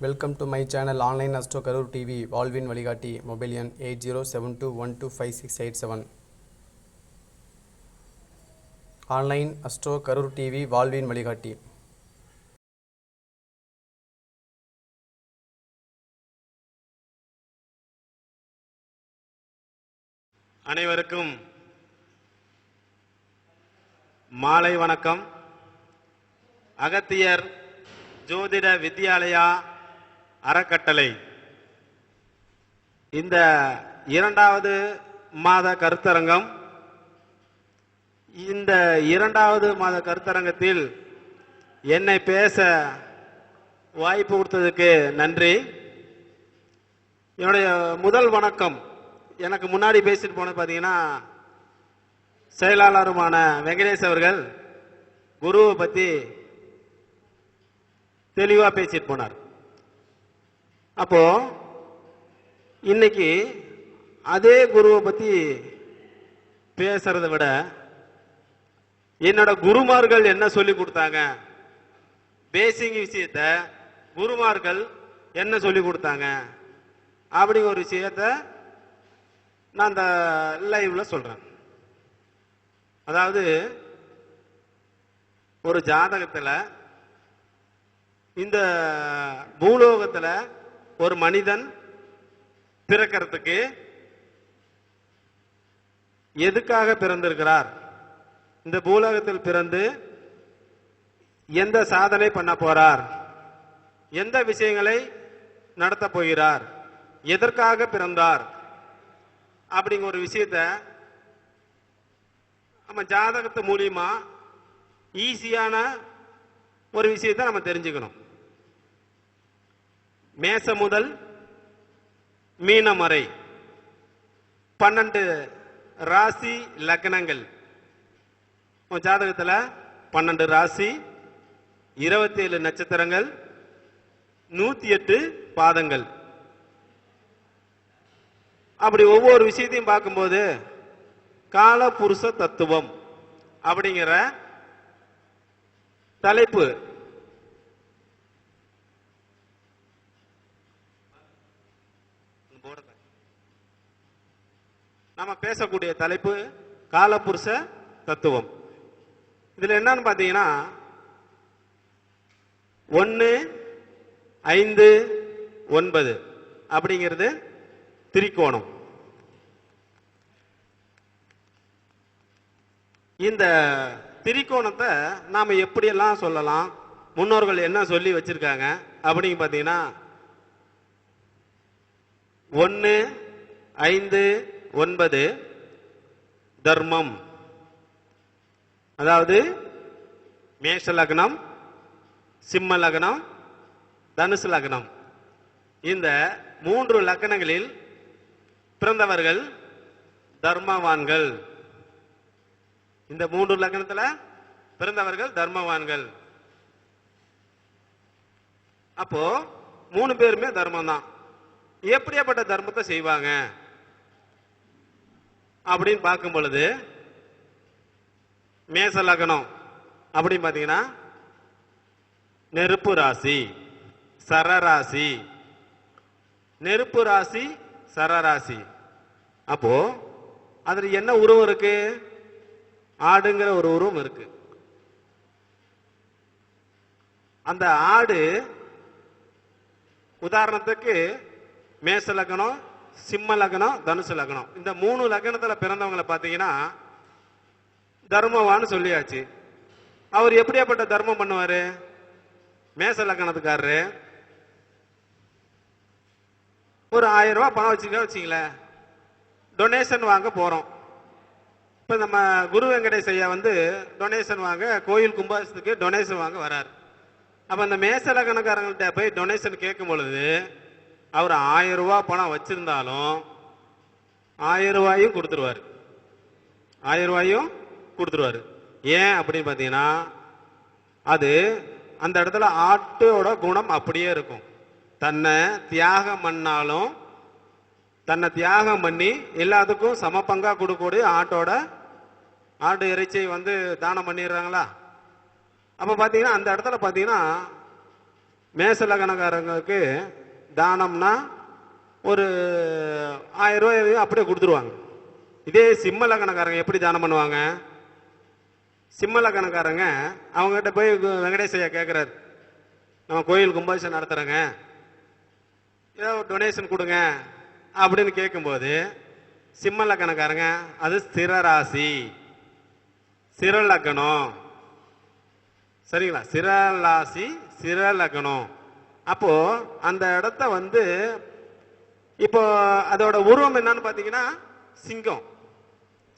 Welcome to my channel online astro Karur TV வாழ்வின் வழிகாட்டி mobile எண் eight zero seven two one two five six eight seven online astro Karur TV வாழ்வின் வழிகாட்டி அனைவருக்கும் மாலை வணக்கம். அகத்தியர் ஜோதிட வித்யாலயா அறக்கட்டளை. இந்த இரண்டாவது மாத கருத்தரங்கம் இந்த இரண்டாவது மாத கருத்தரங்கத்தில் என்னை பேச வாய்ப்பு கொடுத்ததுக்கு நன்றி. என்னுடைய முதல் வணக்கம் எனக்கு முன்னாடி பேசிட்டு போனது பார்த்தீங்கன்னா செயலாளருமான வெங்கடேஷ் அவர்கள் குருவை பற்றி தெளிவாக பேசிட்டு போனார். அப்போ இன்னைக்கு அதே குருவை பற்றி பேசுறதை விட என்னோட குருமார்கள் என்ன சொல்லி கொடுத்தாங்க? பேசிங் விஷயத்த குருமார்கள் என்ன சொல்லி கொடுத்தாங்க? அப்படிங்கிற ஒரு விஷயத்த நான் அந்த லைவ்ல சொல்றேன். அதாவது ஒரு ஜாதகத்தில் இந்த பூலோகத்தில் ஒரு மனிதன் பிறக்கிறதுக்கு எதுக்காக பிறந்திருக்கிறார்? இந்த பூலகத்தில் பிறந்து எந்த சாதனை பண்ண போறார்? எந்த விஷயங்களை நடத்த போகிறார்? எதற்காக பிறந்தார்? அப்படிங்கிற ஒரு விஷயத்த நம்ம ஜாதகத்து மூலியமா ஈஸியான ஒரு விஷயத்த நம்ம தெரிஞ்சுக்கணும். மேச முதல் மீனம் வரை பன்னெண்டு ராசி லக்னங்கள். உன் பன்னெண்டு ராசி இருபத்தி ஏழு நட்சத்திரங்கள் நூற்றி எட்டு பாதங்கள். அப்படி ஒவ்வொரு விஷயத்தையும் பார்க்கும்போது காலபுருஷ தத்துவம் அப்படிங்கிற தலைப்பு நம்ம பேசக்கூடிய தலைப்பு காலபுருஷ தத்துவம். இதுல என்னன்னு பாத்தீங்கன்னா ஒன்னு ஐந்து ஒன்பது அப்படிங்கிறது திரிகோணம். இந்த திரிகோணத்தை நாம எப்படியெல்லாம் சொல்லலாம் முன்னோர்கள் என்ன சொல்லி வச்சிருக்காங்க அப்படின்னு பாத்தீங்கன்னா ஒன்று ஐந்து ஒன்பது. தர்மம். அதாவது மேஷ லக்னம் சிம்ம லக்னம் தனுசு லக்னம். இந்த மூன்று லக்கணங்களில் பிறந்தவர்கள் தர்மவான்கள். இந்த மூன்று லக்கணத்தில் பிறந்தவர்கள் தர்மவான்கள். அப்போ மூணு பேருமே தர்மம் தான் எப்படியாப்பட்ட தர்மத்தை செய்வாங்க? அப்படின்னு பார்க்கும் பொழுது மேச லக்னம் அப்படின்னு பார்த்தீங்கன்னா நெருப்பு ராசி சரராசி நெருப்பு ராசி சரராசி அப்போ அதில் என்ன உருவம் இருக்கு? ஆடுங்கிற ஒரு உருவம் இருக்கு. அந்த ஆடு உதாரணத்துக்கு மேச லக்னம் சிம்ம லக்னம் தனுசு லக்னம். இந்த மூணு லக்னத்துல பிறந்தவங்களை பாத்தீங்கன்னா தர்மவான்னு சொல்லியாச்சு. அவர் எப்படியாப்பட்ட தர்மம் பண்ணுவாரு? மேச லக்னத்துக்காரரு. ஒரு ஆயிரம் ரூபாய் பணம் வச்சுக்க வச்சுங்களேன் டொனேஷன் வாங்க போறோம். இப்ப நம்ம குரு வெங்கடேஷ் ஐயா வந்து டொனேஷன் வாங்க கோயில் கும்பாசத்துக்கு டொனேஷன் வாங்க வராரு. அப்ப அந்த மேச லக்னக்காரங்கள்ட்ட போய் டொனேஷன் கேட்கும் பொழுது அவர் ஆயிரம் ரூபாய் பணம் வச்சிருந்தாலும் ஆயிரம் ரூபாயும் கொடுத்துருவாரு. ஆயிரம் ரூபாயும் கொடுத்துருவாரு. ஏன் அப்படின்னு பார்த்தீங்கன்னா அது அந்த இடத்துல ஆட்டோட குணம் அப்படியே இருக்கும். தன்னை தியாகம் பண்ணாலும் தன்னை தியாகம் பண்ணி எல்லாத்துக்கும் சம பங்காக கொடுக்கக்கூடிய ஆட்டோட ஆட்டு இறைச்சியை வந்து தானம் பண்ணிடுறாங்களா? அப்போ பார்த்தீங்கன்னா அந்த இடத்துல பார்த்தீங்கன்னா மேசலகனக்காரங்களுக்கு தானம்னா ஒரு ஆயிரம் ரூபாய் அப்படியே கொடுத்துருவாங்க. இதே சிம்ம லக்னக்காரங்க எப்படி தானம் பண்ணுவாங்க? சிம்ம லக்னக்காரங்க அவங்ககிட்ட போய் கு- கேட்குறாரு நம்ம கோயில் கும்பாபிஷன் நடத்துகிறோங்க ஏதோ டொனேஷன் கொடுங்க அப்படின்னு கேட்கும்போது சிம்ம லக்கணக்காரங்க அது ஸ்திர ராசி. சிர லக்கணம் சரிங்களா? சிர ராசி சிர லக்கணம் அப்போ அந்த இடத்த வந்து இப்போ அதோட உருவம் என்னன்னு பார்த்தீங்கன்னா சிங்கம்.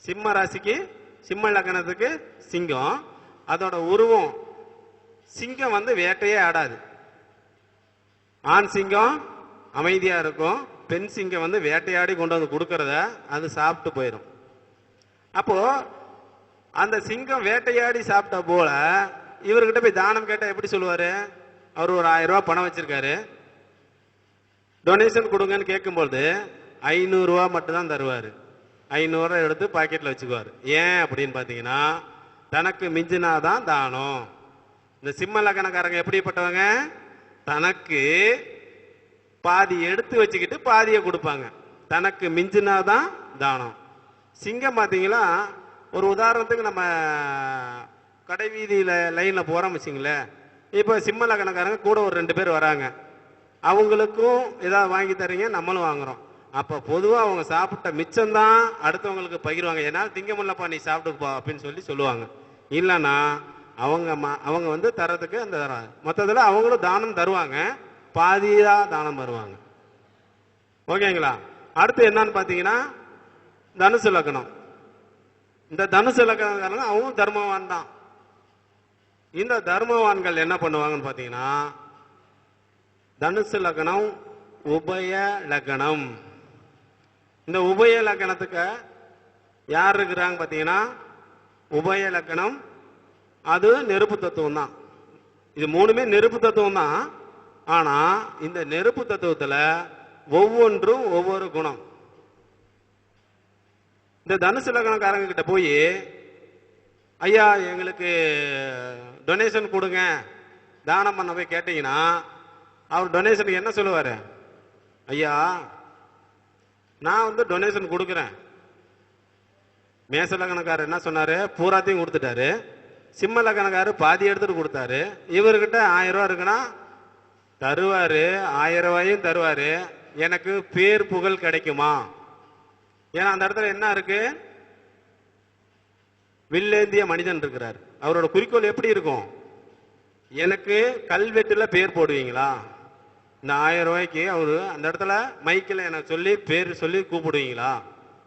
சிம்ம ராசிக்கு சிம்ம லக்கணத்துக்கு சிங்கம். அதோட உருவம் சிங்கம் வந்து வேட்டையே ஆடாது. ஆண் சிங்கம் அமைதியா இருக்கும். பெண் சிங்கம் வந்து வேட்டையாடி கொண்டு வந்து கொடுக்கறத அது சாப்பிட்டு போயிடும் அப்போ அந்த சிங்கம் வேட்டையாடி சாப்பிட்ட போல இவர்கிட்ட போய் தானம் கேட்டா எப்படி சொல்லுவாரு? அவர் ஒரு ஆயிரம் ரூபாய் பணம் வச்சிருக்காரு. டொனேஷன் கொடுங்கன்னு கேட்கும்போது ஐநூறுரூவா மட்டும்தான் தருவார். ஐநூறுரூவா எடுத்து பாக்கெட்டில் வச்சுக்குவார். ஏன் அப்படின்னு பார்த்தீங்கன்னா தனக்கு மிஞ்சினாதான் தானம். இந்த சிம்ம லக்கணக்காரங்க எப்படிப்பட்டவங்க? தனக்கு பாதி எடுத்து வச்சுக்கிட்டு பாதியை கொடுப்பாங்க. தனக்கு மிஞ்சினாதான் தானம். சிங்கம் பார்த்தீங்களா ஒரு உதாரணத்துக்கு நம்ம கடை வீதியில் லைனில் போகிறோம் வச்சுங்களேன். இப்போ சிம்ம லக்கணக்காரங்க கூட ஒரு ரெண்டு பேர் வராங்க. அவங்களுக்கும் ஏதாவது வாங்கி தரீங்க நம்மளும் வாங்குறோம். அப்போ பொதுவாக அவங்க சாப்பிட்ட மிச்சம்தான் அடுத்தவங்களுக்கு பகிர்வாங்க. என்னால் திங்க முடியலப்பா நீ சாப்பிட்டுப்பா அப்படின்னு சொல்லி சொல்லுவாங்க. இல்லைன்னா அவங்க ம- அவங்க வந்து தரத்துக்கு அந்த மொத்தத்தில் அவங்களும் தானம் தருவாங்க. பாதியாக தானம் தருவாங்க. ஓகேங்களா? அடுத்து என்னன்னு பார்த்தீங்கன்னா தனுசு லக்னம். இந்த தனுசு லக்னக்காரங்க அவங்க தர்மவான் தான். இந்த தர்மவான்கள் என்ன பண்ணுவாங்கன்னு பார்த்தீங்கன்னா தனுசு லக்னம் உபய லக்னம். இந்த உபய லக்னத்துக்கு யார் இருக்கிறாங்க பார்த்தீங்கன்னா உபய லக்னம் அது நெருப்பு தத்துவம் தான். இது மூணுமே நெருப்பு தத்துவம் தான். ஆனால் இந்த நெருப்பு தத்துவத்தில் ஒவ்வொன்றும் ஒவ்வொரு குணம். இந்த தனுசு லக்னக்காரங்க கிட்ட போய் ஐயா எங்களுக்கு டொனேஷன் கொடுங்க. தானம் பண்ண போய் கேட்டீங்கன்னா அவர் டொனேஷனுக்கு என்ன சொல்லுவார்? ஐயா நான் வந்து டொனேஷன் கொடுக்குறேன். மேச லக்னக்காரர் என்ன சொன்னார்? பூராத்தையும் கொடுத்துட்டாரு. சிம்ம லக்னக்காரர் பாதி எடுத்துட்டு கொடுத்தாரு. இவர்கிட்ட ஆயிரம் ரூபா இருக்குன்னா தருவார். ஆயிரம் ரூபாயும் தருவார். எனக்கு பேர் புகழ் கிடைக்குமா? ஏன்னா அந்த இடத்துல என்ன இருக்கு? வில்லேந்திய மனிதன் இருக்கிறார். அவரோட குறிக்கோள் எப்படி இருக்கும்? எனக்கு கல்வெட்டுல பேர் போடுவீங்களா? இந்த ஆயிரம் ரூபாய்க்கு அவரு அந்த இடத்துல மைக்கில் எனக்கு சொல்லி பேர் சொல்லி கூப்பிடுவீங்களா?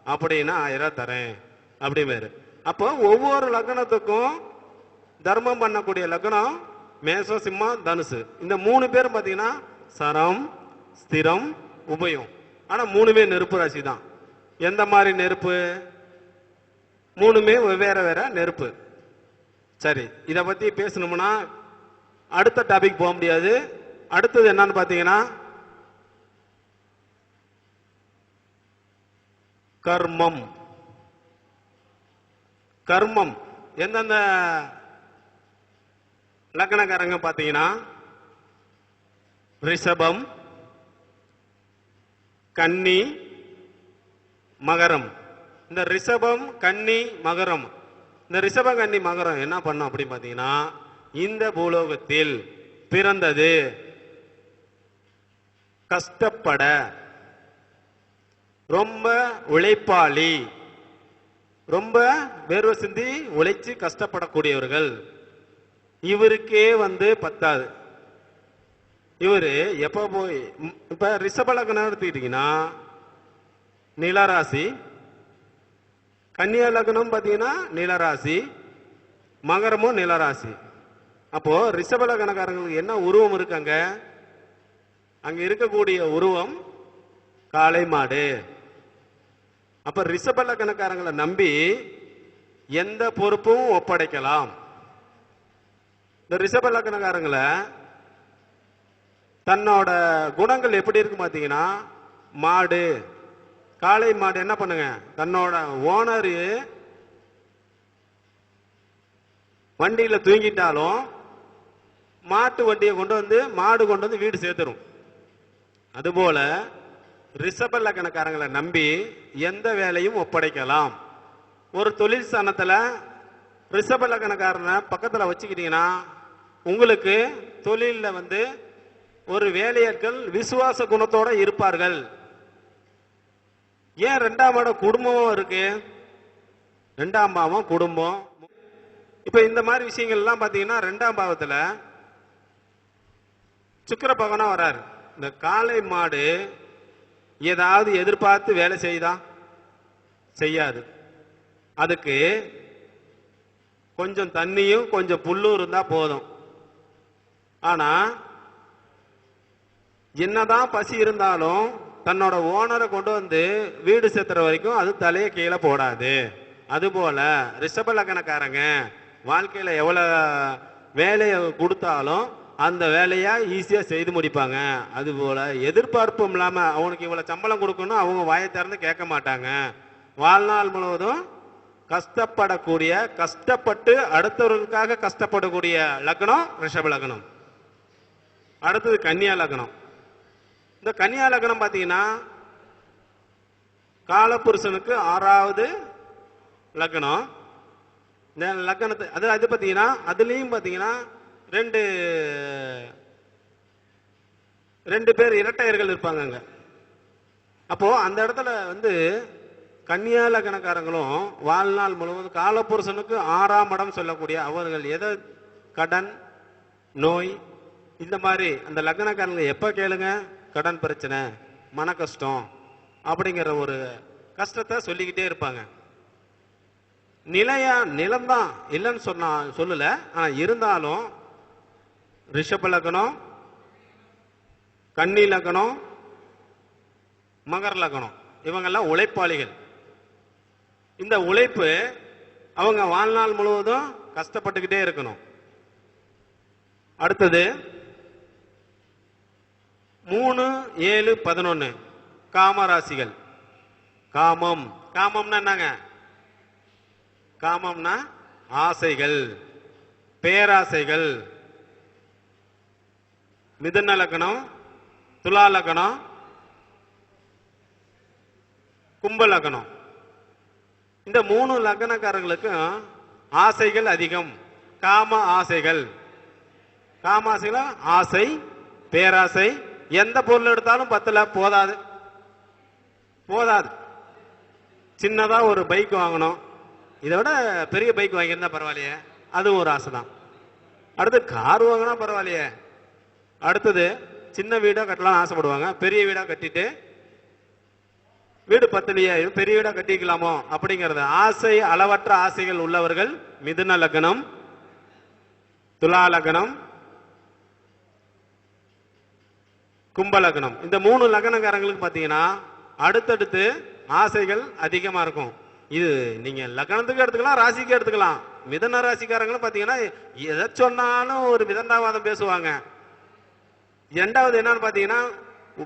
அப்படின்னா ஆயிரம் தரேன். அப்படிமாரு அப்போ ஒவ்வொரு லக்னத்துக்கும் தர்மம் பண்ணக்கூடிய லக்னம் மேசம் சிம்மம் தனுசு. இந்த மூணு பேரும் பார்த்தீங்கன்னா சரம் ஸ்திரம் உபயம். ஆனால் மூணுமே நெருப்பு ராசி தான். எந்த மாதிரி நெருப்பு? மூணுமே வெவ்வேறு வேற நெருப்பு. சரி இதை பத்தி பேசணும்னா அடுத்த டாபிக் போக முடியாது. அடுத்தது என்னன்னு பாத்தீங்கன்னா கர்மம். கர்மம். எந்தெந்த லக்னக்காரங்க பாத்தீங்கன்னா ரிஷபம் கன்னி மகரம். இந்த ரிஷபம் கன்னி மகரம் இந்த ரிஷபகன்னி மகரம் என்ன பண்ணும் அப்படின்னு பார்த்தீங்கன்னா இந்த பூலோகத்தில் பிறந்தது கஷ்டப்பட ரொம்ப உழைப்பாளி ரொம்ப வேர்வை சிந்தி உழைச்சு கஷ்டப்படக்கூடியவர்கள். இவருக்கே வந்து பத்தாது. இவரு எப்போ போய் இப்போ ரிஷபலக்கணம் எடுத்துக்கிட்டிங்கன்னா எடுத்துக்கிட்டீங்கன்னா நிலராசி கன்னியா லக்னம் பார்த்தீங்கன்னா நிலராசி மகரமும் நிலராசி. அப்போ ரிஷப லக்னக்காரங்களுக்கு என்ன உருவம் இருக்கு அங்க? அங்க இருக்கக்கூடிய உருவம் காளை மாடு. அப்ப ரிஷப லக்னக்காரங்களை நம்பி எந்த பொறுப்பும் ஒப்படைக்கலாம். இந்த ரிஷப லக்னக்காரங்களை தன்னோட குணங்கள் எப்படி இருக்கு பார்த்தீங்கன்னா மாடு. காளை மாடு என்ன பண்ணுங்க? தன்னோட ஓனரு வண்டியில் தூங்கிட்டாலும் மாட்டு வண்டியை கொண்டு வந்து மாடு கொண்டு வந்து வீடு சேர்த்துரும். அதுபோல ரிஷப லக்கணக்காரங்களை நம்பி எந்த வேலையும் ஒப்படைக்கலாம். ஒரு தொழில் ஸ்தானத்துல ரிஷப லக்கணக்காரனை பக்கத்தில் வச்சுக்கிட்டீங்கன்னா உங்களுக்கு தொழிலில் வந்து ஒரு வேலையாட்கள் விசுவாச குணத்தோடு இருப்பார்கள். ஏன் ரெண்டாம் இடம் குடும்பமும் இருக்கு? ரெண்டாம் பாவம் குடும்பம். இப்ப இந்த மாதிரி விஷயங்கள் எல்லாம் பாத்தீங்கன்னா ரெண்டாம் பாவத்துல சுக்கர பகவானா வராரு. இந்த காளை மாடு ஏதாவது எதிர்பார்த்து வேலை செய்யுதா செய்யாது. அதுக்கு கொஞ்சம் தண்ணியும் கொஞ்சம் புல்லும் இருந்தா போதும். ஆனா என்னதான் பசி இருந்தாலும் தன்னோட ஓனரை கொண்டு வந்து வீடு சேர்த்துற வரைக்கும் அது தலையை கீழே போடாது. அதுபோல ரிஷப லக்கணக்காரங்க வாழ்க்கையில் எவ்வளோ வேலையை கொடுத்தாலும் அந்த வேலையை ஈஸியாக செய்து முடிப்பாங்க. அதுபோல் எதிர்பார்ப்பும் இல்லாமல் அவனுக்கு இவ்வளோ சம்பளம் கொடுக்கணும் அவங்க வாயை திறந்து கேட்க மாட்டாங்க. வாழ்நாள் முழுவதும் கஷ்டப்படக்கூடிய கஷ்டப்பட்டு அடுத்தவர்களுக்காக கஷ்டப்படக்கூடிய லக்னம் ரிஷப லக்னம். அடுத்தது கன்னியா லக்னம். இந்த கன்னியா லக்னம் பார்த்தீங்கன்னா காலபுருஷனுக்கு ஆறாவது லக்னம். இந்த லக்னத்தை அது அது பார்த்தீங்கன்னா அதுலேயும் பார்த்தீங்கன்னா ரெண்டு ரெண்டு பேர் இரட்டையர்கள் இருப்பாங்க அங்கே அப்போது அந்த இடத்துல வந்து கன்னியா லக்னக்காரங்களும் வாழ்நாள் முழுவதும் காலபுருஷனுக்கு ஆறாம் இடம் சொல்லக்கூடிய அவர்கள் எதை? கடன் நோய் இந்த மாதிரி அந்த லக்னக்காரங்களை எப்போ கேளுங்க? கடன் பிரச்சனை மன கஷ்டம் அப்படிங்கிற ஒரு கஷ்டத்தை சொல்லிக்கிட்டே இருப்பாங்க. நிலையா நிலம்தான் இல்லைன்னு சொன்னா சொல்லல. ஆனா இருந்தாலும் ரிஷப லக்னம் கன்னி லக்னம் மகர லக்னம் இவங்கெல்லாம் உழைப்பாளிகள். இந்த உழைப்பு அவங்க வாழ்நாள் முழுவதும் கஷ்டப்பட்டுக்கிட்டே இருக்கணும். அடுத்தது மூணு ஏழு பதினொன்னு. காமராசிகள். காமம். காமம்னா என்னங்க? காமம்னா ஆசைகள் பேராசைகள். மிதன லக்னம் துலா லக்னம் கும்ப லக்னம். இந்த மூணு லக்னக்காரர்களுக்கும் ஆசைகள் அதிகம். காம ஆசைகள். காம ஆசை பேராசை எந்த பொருள் எடுத்தாலும் பத்துல போதாது. போதாது. சின்னதா ஒரு பைக் வாங்கணும். இதை விட பெரிய பைக் வாங்கியிருந்தா பரவாயில்லையே. அதுவும் ஒரு ஆசை தான் அடுத்து கார் வாங்கினா பரவாயில்லையே. அடுத்தது சின்ன வீடா கட்டலாம் ஆசைப்படுவாங்க. பெரிய வீடா கட்டிட்டு வீடு பத்தலையே பெரிய வீடா கட்டிக்கலாமோ அப்படிங்கறது ஆசை அளவற்ற ஆசைகள் உள்ளவர்கள் மிதுன லக்னம் துலா லக்னம் கும்ப லக்னம் இந்த மூணு லக்னக்காரங்களுக்கு பார்த்தீங்கன்னா அடுத்தடுத்து ஆசைகள் அதிகமாக இருக்கும். இது நீங்கள் லக்னத்துக்கு எடுத்துக்கலாம் ராசிக்கு எடுத்துக்கலாம். மிதன ராசிக்காரங்களும் பார்த்தீங்கன்னா எதை சொன்னாலும் ஒரு மிதண்டாவாதம் பேசுவாங்க. ரெண்டாவது என்னன்னு பார்த்தீங்கன்னா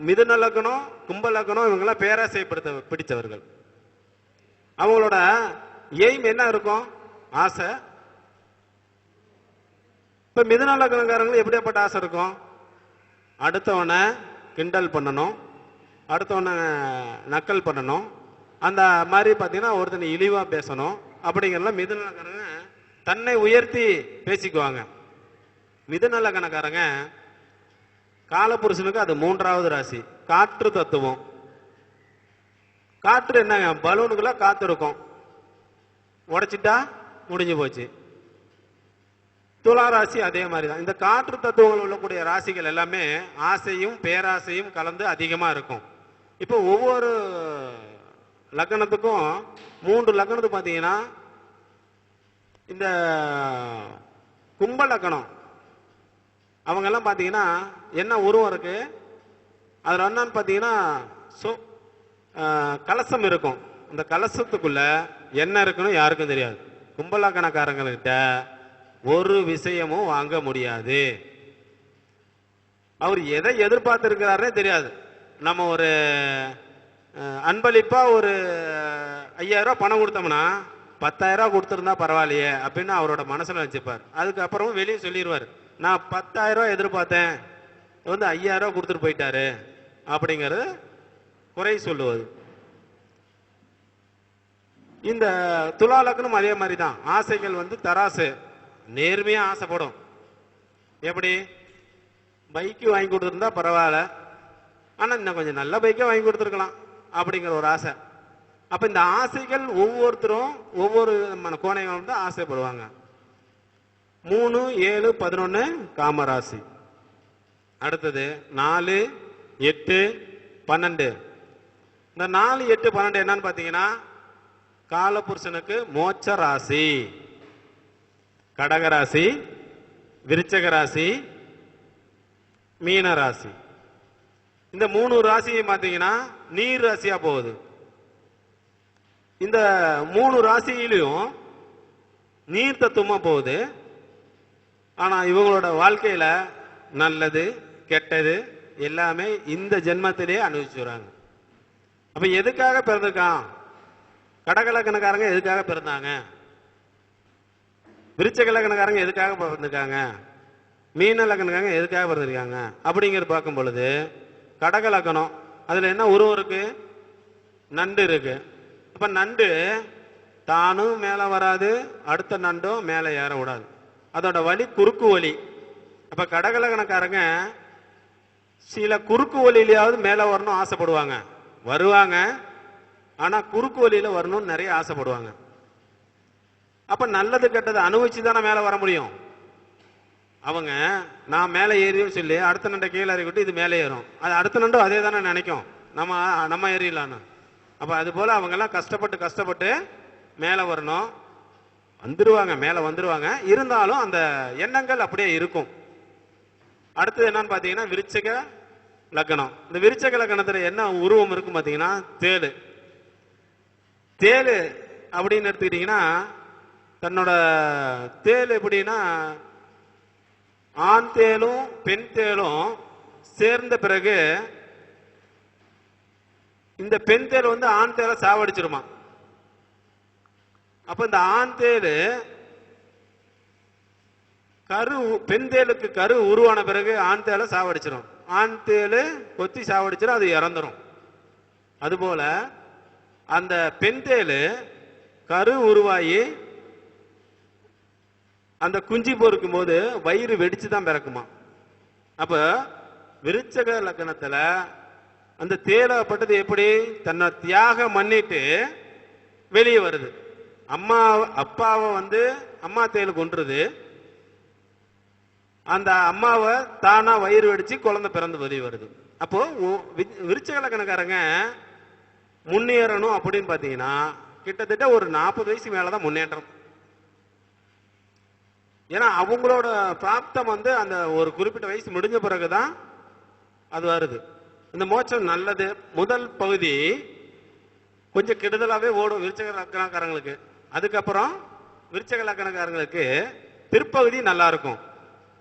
மிதுன லக்னம் கும்ப லக்னம் இவங்கெல்லாம் பேராசைப்படுத்த பிடித்தவர்கள். அவங்களோட எய்ம் என்ன இருக்கும்? ஆசை. இப்போ மிதுன லக்னக்காரங்களுக்கு எப்படியாப்பட்ட ஆசை இருக்கும்? அடுத்தவனை கிண்டல் பண்ணணும் அடுத்தவனை நக்கல் பண்ணணும். அந்த மாதிரி பார்த்தீங்கன்னா ஒருத்தனை இழிவாக பேசணும். அப்படிங்கிறல மிதுநலக்காரங்க தன்னை உயர்த்தி பேசிக்குவாங்க. மிதுநலக்கணக்காரங்க காலபுருஷனுக்கு அது மூன்றாவது ராசி காற்று தத்துவம். காற்று என்னங்க? பலூனுக்குள்ள காத்து இருக்கும். உடைச்சிட்டா முடிஞ்சு போச்சு. துலா ராசி அதே மாதிரி தான் இந்த காற்று தத்துவங்கள் உள்ளக்கூடிய ராசிகள் எல்லாமே ஆசையும் பேராசையும் கலந்து அதிகமாக இருக்கும். இப்போ ஒவ்வொரு லக்னத்துக்கும் மூன்று லக்னத்துக்கு பார்த்தீங்கன்னா இந்த கும்ப லக்னம் அவங்கெல்லாம் பார்த்தீங்கன்னா என்ன உருவம் இருக்கு? அதில் என்னன்னு பார்த்தீங்கன்னா சோ கலசம் இருக்கும். அந்த கலசத்துக்குள்ள என்ன இருக்குன்னு யாருக்கும் தெரியாது. கும்பலக்கணக்காரங்கள்கிட்ட ஒரு விஷயமும் வாங்க முடியாது. அவர் எதை எதிர்பார்த்திருக்கிறாருனே தெரியாது. நம்ம ஒரு அன்பளிப்பாக அன்பளிப்பா ஒரு ஐயாயிரம் ரூபாய் பணம் கொடுத்தோம்னா பத்தாயிரம் கொடுத்துருந்தா பரவாயில்லையே அப்படின்னு அவரோட மனசில் வச்சுப்பார் அதுக்கப்புறமும் வெளியே சொல்லிடுவார் நான் பத்தாயிரம் எதிர்பார்த்தேன். வந்து ஐயாயிரம் கொடுத்துட்டு போயிட்டாரு அப்படிங்கிறது குறை சொல்லுவது. இந்த துலாலக்கணம் அதே மாதிரி தான் ஆசைகள் வந்து தராசு. நேர்மையா ஆசைப்படும். எப்படி? பைக்கு வாங்கி கொடுத்துருந்தா பரவாயில்ல. ஆனா இன்னும் கொஞ்சம் நல்ல பைக்கே வாங்கி கொடுத்துருக்கலாம் அப்படிங்கிற ஒரு ஆசை. அப்ப இந்த ஆசைகள் ஒவ்வொருத்தரும் ஒவ்வொரு விதமான கோணைகள் வந்து ஆசைப்படுவாங்க. மூணு ஏழு பதினொன்னு காமராசி. அடுத்தது நாலு எட்டு பன்னெண்டு. இந்த நாலு எட்டு பன்னெண்டு என்னன்னு பாத்தீங்கன்னா காலபுருஷனுக்கு மோட்ச ராசி. கடகராசி விருச்சக ராசி மீன ராசி இந்த மூணு ராசியும் பார்த்தீங்கன்னா நீர் ராசியா போகுது. இந்த மூணு ராசியிலையும் நீர் தத்துவமா போகுது. ஆனா இவங்களோட வாழ்க்கையில நல்லது கெட்டது எல்லாமே இந்த ஜென்மத்திலேயே அனுபவிச்சுறாங்க அப்ப எதுக்காக பிறந்திருக்கான்? கடகலக்கணக்காரங்க எதுக்காக பிறந்தாங்க? விருச்சக லக்னக்காரங்க எதுக்காக பிறந்திருக்காங்க? மீன லக்னக்காரங்க எதுக்காக பிறந்திருக்காங்க? அப்படிங்கிறது பார்க்கும் பொழுது கடக லக்கணம் அதில் என்ன உருவம் இருக்கு? நண்டு இருக்கு. இப்போ நண்டு தானும் மேலே வராது அடுத்த நண்டும் மேலே ஏற விடாது. அதோட வழி குறுக்கு வழி அப்போ கடகலகணக்காரங்க சில குறுக்கு வழியிலையாவது மேலே வரணும் ஆசைப்படுவாங்க. வருவாங்க. ஆனால் குறுக்கு வழியில் வரணும்னு நிறைய ஆசைப்படுவாங்க. அப்ப நல்லது கெட்டது அனுபவிச்சு தானே மேல வர முடியும். அவங்க நான் மேலே ஏறியும் சொல்லி அடுத்த நண்டை கீழே இறக்கிட்டு இது மேலே ஏறும். அது அடுத்த நண்டும் அதே தானே நினைக்கும். நம்ம நம்ம ஏறிடலான்னு. அப்ப அது போல அவங்க எல்லாம் கஷ்டப்பட்டு கஷ்டப்பட்டு மேலே வரணும். வந்துருவாங்க மேலே வந்துருவாங்க. இருந்தாலும் அந்த எண்ணங்கள் அப்படியே இருக்கும். அடுத்தது என்னன்னு பாத்தீங்கன்னா விருச்சக லக்னம் இந்த விருச்சக லக்னத்துல என்ன உருவம் இருக்கும் பாத்தீங்கன்னா தேளு. தேளு அப்படின்னு எடுத்துக்கிட்டீங்கன்னா தன்னோட தேள் எப்படின்னா ஆண் தேளும் பெண் தேளும் சேர்ந்த பிறகு இந்த பெண் தேள் வந்து ஆண் தேளை சாவடிச்சிருமா? அப்ப இந்த ஆண் தேள் கரு பெண் தேளுக்கு கரு உருவான பிறகு ஆண் தேளை சாவடிச்சிடும் ஆண் தேல் கொத்தி சாவடிச்சிடும் அது இறந்துடும் அதுபோல அந்த பெண் தேல் கரு உருவாகி அந்த குஞ்சு பொறுக்கும் போது வயிறு வெடிச்சு தான் பிறக்குமா? அப்ப விருச்சக லக்கணத்துல அந்த தேடப்பட்டது எப்படி? தன்னை தியாகம் பண்ணிட்டு வெளியே வருது. அம்மா அப்பாவை வந்து அம்மா தேல் கொன்றுது. அந்த அம்மாவை தானா வயிறு வெடிச்சு குழந்தை பிறந்து வெளியே வருது. அப்போ விருச்சக லக்கணக்காரங்க முன்னேறணும் அப்படின்னு பாத்தீங்கன்னா கிட்டத்தட்ட ஒரு நாற்பது வயசு மேலதான் முன்னேற்றம். ஏன்னா அவங்களோட பிராப்தம் வந்து அந்த ஒரு குறிப்பிட்ட வயசு முடிஞ்ச பிறகுதான் அது வருது. இந்த மோட்சம் நல்லது. முதல் பகுதி கொஞ்சம் கெடுதலாவே ஓடும் விருச்சக லக்கணக்காரங்களுக்கு அதுக்கப்புறம் விருச்சக லக்கணக்காரங்களுக்கு பிற்பகுதி நல்லா இருக்கும்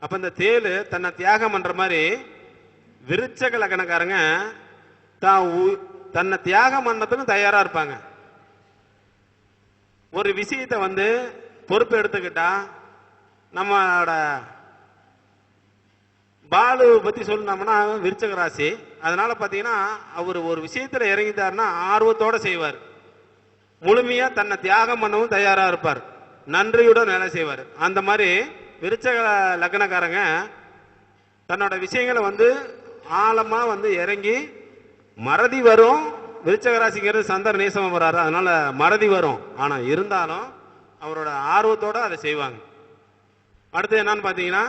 அப்ப இந்த தேளு தன்னை தியாகம் பண்ற மாதிரி விருச்சக லக்கணக்காரங்க தான் உ- தன்னை தியாகம் பண்ணதுக்கும் தயாரா இருப்பாங்க. ஒரு விஷயத்தை வந்து பொறுப்பு எடுத்துக்கிட்டா நம்மளோட பாலு பத்தி சொன்னோம்னா விருச்சக ராசி. அதனால பாத்தீங்கன்னா அவர் ஒரு விஷயத்துல இறங்கிட்டாருன்னா ஆர்வத்தோட செய்வார். முழுமையா தன்னை தியாகம் பண்ணவும் தயாரா இருப்பார். நன்றியுடன் வேலை செய்வார். அந்த மாதிரி விருச்சக லக்னக்காரங்க தன்னோட விஷயங்களை வந்து ஆழமா வந்து இறங்கி மறதி வரும். விருச்சக ராசிங்கிறது சந்தர் நேசமா வர்றாரு அதனால மறதி வரும். ஆனா இருந்தாலும் அவரோட ஆர்வத்தோட அதை செய்வாங்க. அடுத்து என்னன்னு பார்த்தீங்கன்னா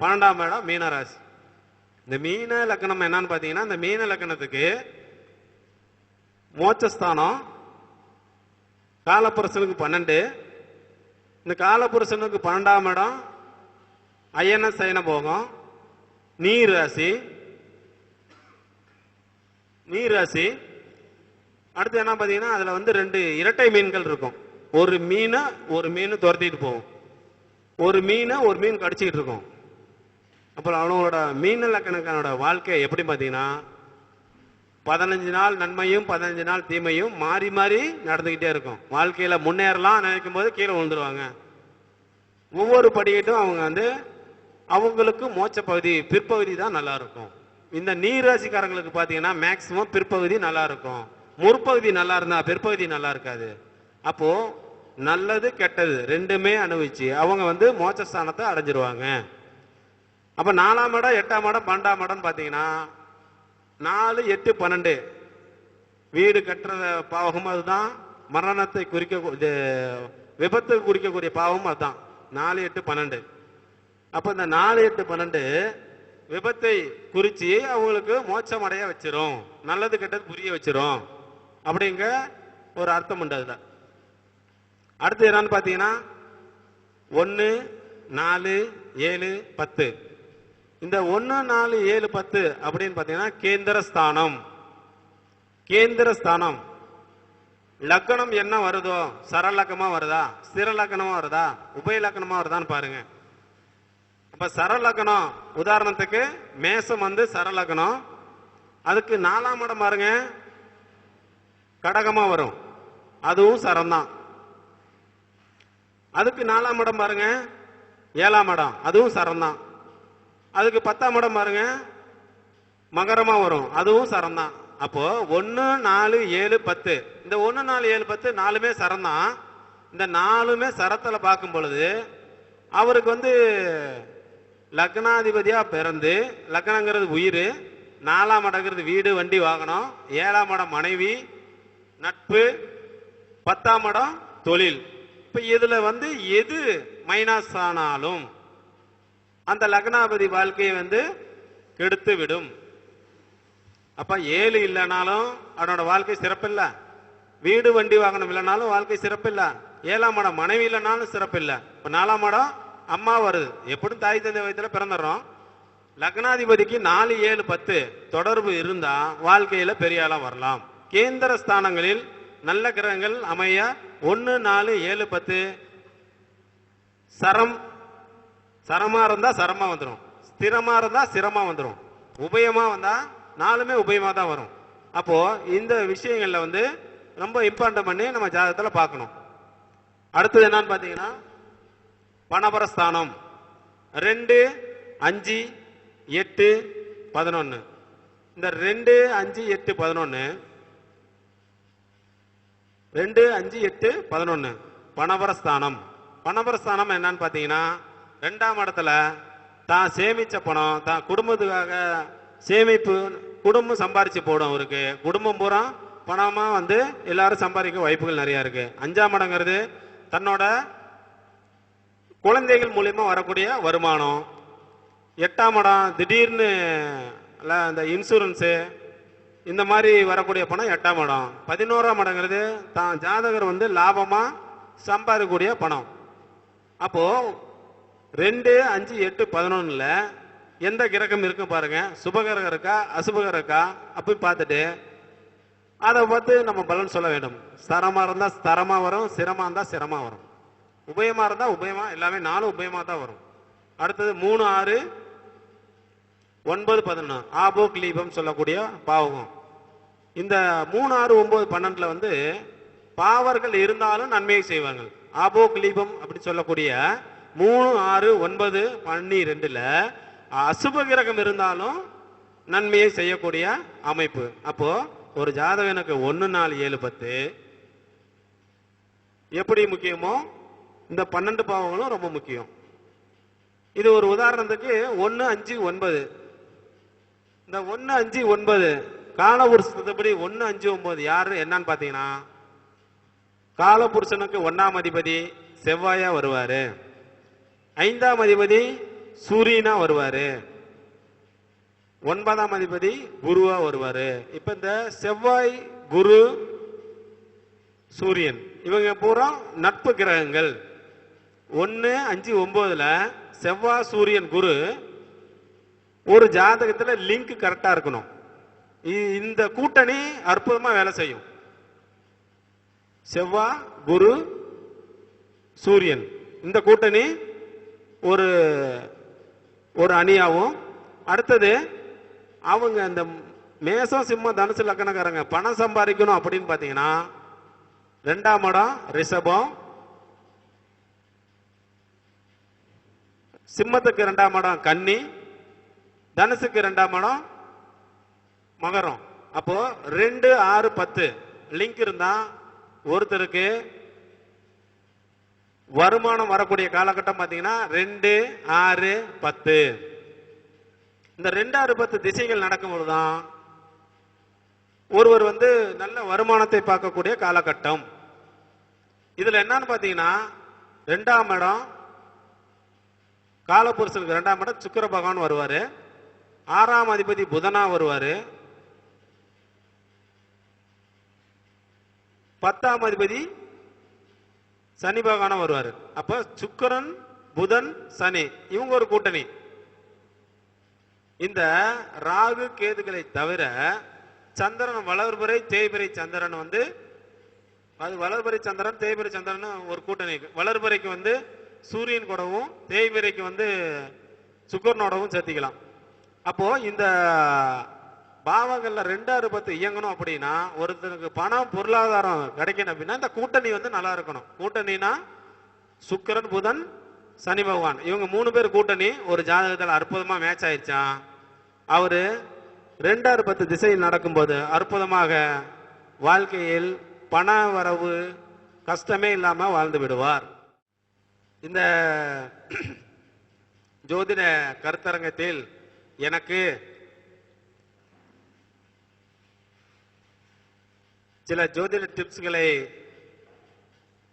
பன்னெண்டாம் இடம் மீனராசி. இந்த மீன லக்கணம் என்னன்னு பார்த்தீங்கன்னா இந்த மீன லக்கணத்துக்கு மோட்சஸ்தானம் காலப்புருஷனுக்கு பன்னெண்டு. இந்த காலப்புருஷனுக்கு பன்னெண்டாம் இடம் அயன சயன போகம் நீர் ராசி நீர் ராசி அடுத்து என்ன பார்த்தீங்கன்னா அதில் வந்து ரெண்டு இரட்டை மீன்கள் இருக்கும். ஒரு மீனை ஒரு மீன் துரத்திட்டு போகும். ஒரு மீனை ஒரு மீன் கடிச்சிக்கிட்டு இருக்கும். அப்புறம் அவனோட மீன் லக்கணக்கானோட வாழ்க்கை எப்படி பார்த்தீங்கன்னா பதினஞ்சு நாள் நன்மையும் பதினஞ்சு நாள் தீமையும் மாறி மாறி நடந்துக்கிட்டே இருக்கும். வாழ்க்கையில் முன்னேறலாம் நினைக்கும் போது கீழே விழுந்துருவாங்க. ஒவ்வொரு படிக்கட்டும் அவங்க வந்து அவங்களுக்கு மோச்ச பகுதி பிற்பகுதி தான் நல்லா இருக்கும். இந்த நீர் பார்த்தீங்கன்னா மேக்சிமம் பிற்பகுதி நல்லா இருக்கும். முற்பகுதி நல்லா இருந்தா பிற்பகுதி நல்லா இருக்காது. அப்போது நல்லது கெட்டது ரெண்டுமே அனுபவிச்சு அவங்க வந்து மோட்சஸ்தானத்தை அடைஞ்சிருவாங்க. அப்ப நாலாம் இடம் எட்டாம் இடம் பன்னெண்டாம் இடம்னு பார்த்தீங்கன்னா நாலு எட்டு பன்னெண்டு. வீடு கட்டுற பாவகம் அதுதான். மரணத்தை குறிக்க விபத்து விபத்தை குறிக்கக்கூடிய பாவம் அதுதான். நாலு எட்டு பன்னெண்டு. அப்போ இந்த நாலு எட்டு பன்னெண்டு விபத்தை குறித்து அவங்களுக்கு மோட்சம் அடைய வச்சிரும். நல்லது கெட்டது புரிய வச்சிரும். அப்படிங்க ஒரு அர்த்தம் உண்டு அதுதான் அடுத்து என்னன்னு பார்த்தீங்கன்னா ஒன்று நாலு ஏழு பத்து. இந்த ஒன்று நாலு ஏழு பத்து அப்படின்னு பார்த்தீங்கன்னா கேந்திர ஸ்தானம் கேந்திர ஸ்தானம் லக்கணம் என்ன வருதோ? சரலக்கமா வருதா? ஸ்திர வருதா? உபயலக்கணமாக வருதான்னு பாருங்க. அப்போ சரலக்கணம் உதாரணத்துக்கு மேசம் வந்து சரலக்கணம். அதுக்கு நாலாம் இடம் பாருங்க. கடகமாக வரும். அதுவும் சரம்தான். அதுக்கு நாலாம் இடம் பாருங்க. ஏழாம் இடம். அதுவும் சரம்தான். அதுக்கு பத்தாம் இடம் பாருங்க. மகரமா வரும். அதுவும் சரம்தான். அப்போ ஒன்று நாலு ஏழு பத்து. இந்த ஒன்று நாலு ஏழு பத்து நாலுமே சரம்தான். இந்த நாலுமே சரத்தில் பார்க்கும் பொழுது அவருக்கு வந்து லக்னாதிபதியாக பிறந்து லக்னங்கிறது உயிர் நாலாம் இடங்கிறது வீடு வண்டி வாகனம் ஏழாம் இடம் மனைவி நட்பு பத்தாம் இடம் தொழில். இப்போ இதில் வந்து எது மைனஸ் ஆனாலும் அந்த லக்னாபதி வாழ்க்கையை வந்து கெடுத்து விடும் அப்போ ஏழு இல்லைனாலும் அவனோட வாழ்க்கை சிறப்பில்லை. வீடு வண்டி வாகனம் இல்லைனாலும் வாழ்க்கை சிறப்பில்லை. ஏழாம் மடம் மனைவி இல்லைனாலும் சிறப்பில்லை. இப்போ நாலாம் மடம் அம்மா வருது. எப்படி தாய் தந்தை வயதில் பிறந்துடுறோம். லக்னாதிபதிக்கு நாலு ஏழு பத்து தொடர்பு இருந்தால் வாழ்க்கையில் பெரிய ஆளாக வரலாம். கேந்திர ஸ்தானங்களில் நல்ல கிரகங்கள் அமைய ஒன்று நாலு ஏழு பத்து. சரம் சரமாக இருந்தால் சரமாக வந்துடும் ஸ்திரமாக இருந்தால் ஸ்திரமா வந்துடும் உபயமாக வந்தால் நாலுமே உபயமாக தான் வரும். அப்போது இந்த விஷயங்களில் வந்து ரொம்ப இம்பார்ட்டன் பண்ணி நம்ம ஜாதகத்தில் பார்க்கணும். அடுத்தது என்னன்னு பார்த்தீங்கன்னா பணபரஸ்தானம். ரெண்டு அஞ்சு எட்டு பதினொன்று இந்த ரெண்டு அஞ்சு எட்டு பதினொன்று ரெண்டு அஞ்சு எட்டு பதினொன்று பணவரஸ்தானம். பணவரஸ்தானம் என்னன்னு பார்த்தீங்கன்னா ரெண்டாம் இடத்துல தான் சேமித்த பணம் தான் குடும்பத்துக்காக சேமிப்பு குடும்பம் சம்பாரித்து போடும் அவருக்கு. குடும்பம் பூரா பணமாக வந்து எல்லாரும் சம்பாதிக்க வாய்ப்புகள் நிறையா இருக்குது அஞ்சாம் இடங்கிறது தன்னோட குழந்தைகள் மூலியமாக வரக்கூடிய வருமானம். எட்டாம் இடம் திடீர்னு இந்த இன்சூரன்ஸு இந்த மாதிரி வரக்கூடிய பணம் எட்டாம் இடம். பதினோராம் இடங்கிறது தான் ஜாதகர் வந்து லாபமாக சம்பாதிக்கக்கூடிய பணம். அப்போது ரெண்டு அஞ்சு எட்டு பதினொன்றில் எந்த கிரகம் இருக்கும் பாருங்க? சுபகிரகம் இருக்கா அசுபகரம் இருக்கா? அப்படி பார்த்துட்டு அதை பார்த்து நம்ம பலன் சொல்ல வேண்டும். ஸ்தரமாக இருந்தால் ஸ்தரமாக வரும் சிரமா இருந்தால் சிரமமாக வரும். உபயமாக இருந்தால் உபயமாக எல்லாமே நாலும் உபயமாக தான் வரும். அடுத்தது மூணு ஆறு ஒன்பது பதினொன்று ஆபோ கிளீபம் சொல்லக்கூடிய பாவகம். இந்த மூணு ஆறு ஒன்பது பன்னெண்டுல வந்து பாவர்கள் இருந்தாலும் நன்மையை செய்வார்கள். ஆபோ கிளீபம் அப்படின்னு சொல்லக்கூடிய மூணு ஆறு ஒன்பது பன்னிரெண்டுல அசுப கிரகம் இருந்தாலும் நன்மையை செய்யக்கூடிய அமைப்பு. அப்போ ஒரு ஜாதகனுக்கு ஒன்று நாலு ஏழு பத்து. எப்படி முக்கியமோ இந்த பன்னெண்டு பாவங்களும் ரொம்ப முக்கியம். இது ஒரு உதாரணத்துக்கு ஒன்று அஞ்சு ஒன்பது. இந்த ஒன்னு அஞ்சு ஒன்பது காலபுருஷத்தப்படி ஒன்னு அஞ்சு ஒன்பது யாரு என்னன்னு பாத்தீங்கன்னா காலபுருஷனுக்கு ஒன்னாம் அதிபதி செவ்வாயா வருவாரு. ஐந்தாம் அதிபதி சூரியனா வருவாரு. ஒன்பதாம் அதிபதி குருவா வருவாரு. இப்ப இந்த செவ்வாய் குரு சூரியன் இவங்க பூரா நட்பு கிரகங்கள். ஒன்னு அஞ்சு ஒன்பதுல செவ்வாய் சூரியன் குரு ஒரு ஜாதகத்துல லிங்க் கரெக்டா இருக்கணும். இ- இந்த கூட்டணி அற்புதமா வேலை செய்யும். செவ்வா குரு சூரியன். இந்த கூட்டணி ஒரு ஒரு அணியாகவும் அடுத்தது அவங்க இந்த மேசம் சிம்மம் தனுசு லக்கணக்காரங்க பணம் சம்பாதிக்கணும் அப்படின்னு பார்த்தீங்கன்னா ரெண்டாம் இடம் ரிஷபம். சிம்மத்துக்கு ரெண்டாம் இடம் கன்னி. தனுசுக்கு ரெண்டாம் இடம் மகரம். அப்போ ரெண்டு ஆறு பத்து. லிங்க் இருந்தா ஒருத்தருக்கு வருமானம் வரக்கூடிய காலகட்டம் பாத்தீங்கன்னா ரெண்டு ஆறு பத்து. இந்த ரெண்டு ஆறு பத்து திசைகள் நடக்கும்போது தான் ஒருவர் வந்து நல்ல வருமானத்தை பார்க்கக்கூடிய காலகட்டம். இதுல என்னன்னு பாத்தீங்கன்னா ரெண்டாம் இடம் காலபுருஷனுக்கு ரெண்டாம் இடம் சுக்கிர பகவான் வருவாரு. ஆறாம் அதிபதி புதனா வருவாரு. பத்தாம் அதிபதி சனி பகவானம் வருவாரு. அப்ப சுக்கரன் புதன் சனி இவங்க ஒரு கூட்டணி. இந்த ராகு கேதுகளை தவிர சந்திரன் வளர்பறை தேய்பிறை சந்திரன் வந்து அது வளர்பறை சந்திரன் தேய்பிறை சந்திரன் ஒரு கூட்டணி. வளர்பறைக்கு வந்து சூரியன் கூடவும் தேய்பிறைக்கு வந்து சுக்கரனோடவும் சேர்த்திக்கலாம். அப்போ இந்த பாவங்கள்ல ரெண்டாறு பத்து இயங்கணும் அப்படின்னா ஒருத்தருக்கு பணம் பொருளாதாரம் கிடைக்கணும் அப்படின்னா இந்த கூட்டணி வந்து நல்லா இருக்கணும். கூட்டணினா சுக்கிரன் புதன் சனி பகவான். இவங்க மூணு பேர் கூட்டணி ஒரு ஜாதகத்தில் அற்புதமாக மேட்ச் ஆயிடுச்சான் அவர் ரெண்டாறு பத்து திசையில் நடக்கும்போது அற்புதமாக வாழ்க்கையில் பண வரவு கஷ்டமே இல்லாமல் வாழ்ந்து விடுவார். இந்த ஜோதிட கருத்தரங்கத்தில் எனக்கு சில ஜோதிட டிப்ஸ்களை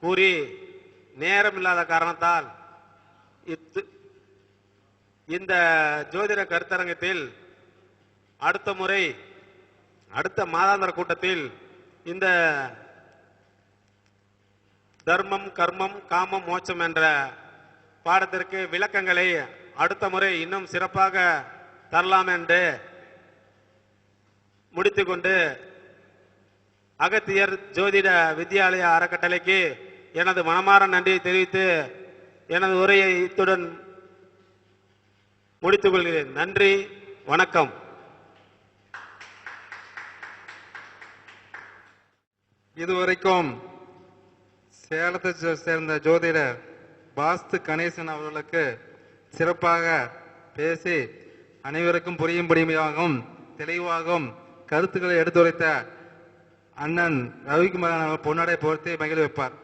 கூறி நேரம் இல்லாத காரணத்தால் இந்த ஜோதிட கருத்தரங்கத்தில் அடுத்த முறை அடுத்த மாதாந்திர கூட்டத்தில் இந்த தர்மம் கர்மம் காமம் மோட்சம் என்ற பாடத்திற்கு விளக்கங்களை அடுத்த முறை இன்னும் சிறப்பாக தரலாம் என்று முடித்துக்கொண்டு அகத்தியர் ஜோதிட வித்யாலய அறக்கட்டளைக்கு எனது மனமாற நன்றியை தெரிவித்து எனது உரையை இத்துடன் முடித்துக் கொள்கிறேன் நன்றி வணக்கம். இதுவரைக்கும் சேலத்தை சே- சேர்ந்த ஜோதிடர் பாஸ்து கணேசன் அவர்களுக்கு சிறப்பாக பேசி அனைவருக்கும் புரியும்படியாகவும் தெளிவாகவும் கருத்துக்களை எடுத்துரைத்த அண்ணன் ரவிக்குமார் பொன்னாடை பொன்னடை பொறுத்து மகிழ வைப்பார்.